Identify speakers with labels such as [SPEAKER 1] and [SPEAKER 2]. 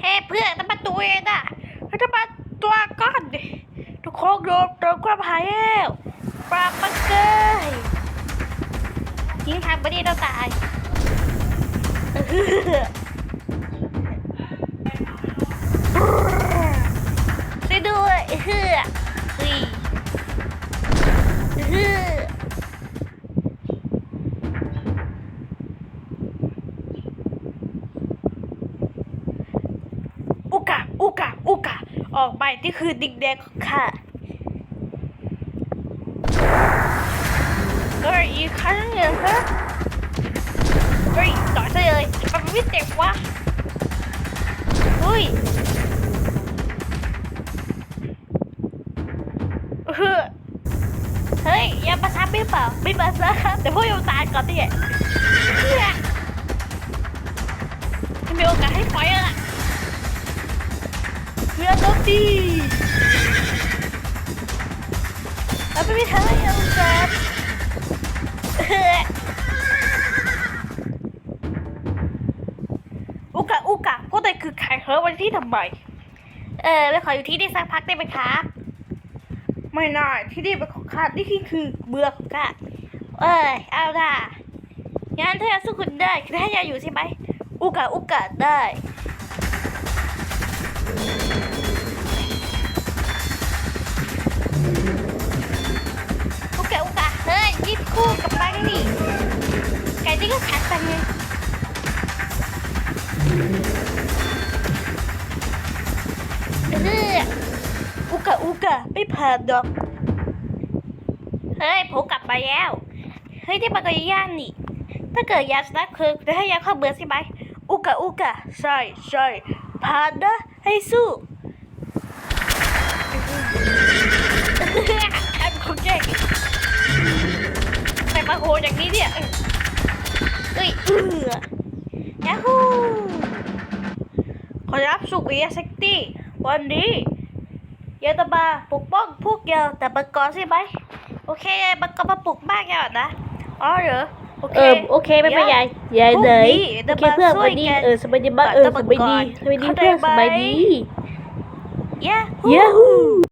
[SPEAKER 1] เฮ้เพื่อนทำประตูเองอะทำประตัวก้อนดิทุกคนโดนโดนความหายแล้วปราบมันเกยยิงทางบดีเราตาย ออกไปที่คือดิกแดงของข้าเฮ้ยอีกครั้งเหรอฮะเฮ้ยต่อยซะเลยมันไม่เจ็บวะเฮ้ยเฮ้ยยอย่ามาซ้ำไม่เปล่าไม่มาซ้ำแต่พวกยังตายก่อนดิเนี่ยไม่มีโอกาสให้ปล่อยแล้วล่ะ เพื่อนลบดีแล้วไม่มีทางให้เอาแบบอุกะอุกะพวกนายคือใครเหรอวันที่ทำไม เออไปขออยู่ที่นี่สักพักได้ไหมครับ ไม่น่าที่นี่เป็นของข้าที่นี่คือเมืองของข้าเอ้ยเอาล่ะงั้นถ้าอยากสู้คุณได้คือถ้าอยากอยู่ใช่ไหมอุกะอุกะได้ นไงเอออุกะอุกะไม่ผ่านดอก เฮ้ยผมกลับมาแล้ว เฮ้ยที่มันก็ย่านนี่ ถ้าเกิดยาชนะคือจะให้ยาเข้าเบือใช่ไหมอุกะอุกะใช่ใช่ผ่านนะให้สู้ใครเป็นคนแกล้งใครมาโหอย่างนี้เนี่ย เอ้ยเอือยาฮูขอรับสุขเอียเซ็กตี้ วันนี้ยาตาบาปกป้องพวกเยาแต่บังกรใช่ไหมโอเคบังกรมาปลุกบ้างยานะอ๋อเหรอโอเค
[SPEAKER 2] เออโอเคไม่เป็นไรยายเลย
[SPEAKER 1] พรุ่
[SPEAKER 2] โองเคเพื่อน
[SPEAKER 1] จะมาช่
[SPEAKER 2] ส
[SPEAKER 1] วย
[SPEAKER 2] วัสดี
[SPEAKER 1] กัน
[SPEAKER 2] เออสบายดีบ้างเออ
[SPEAKER 1] ก่อน
[SPEAKER 2] สบายดี
[SPEAKER 1] ก่อน
[SPEAKER 2] สบายดี
[SPEAKER 1] เข้าใจ
[SPEAKER 2] เพื่อน
[SPEAKER 1] ไหม
[SPEAKER 2] สบายดี
[SPEAKER 1] ยา
[SPEAKER 2] เย้ฮู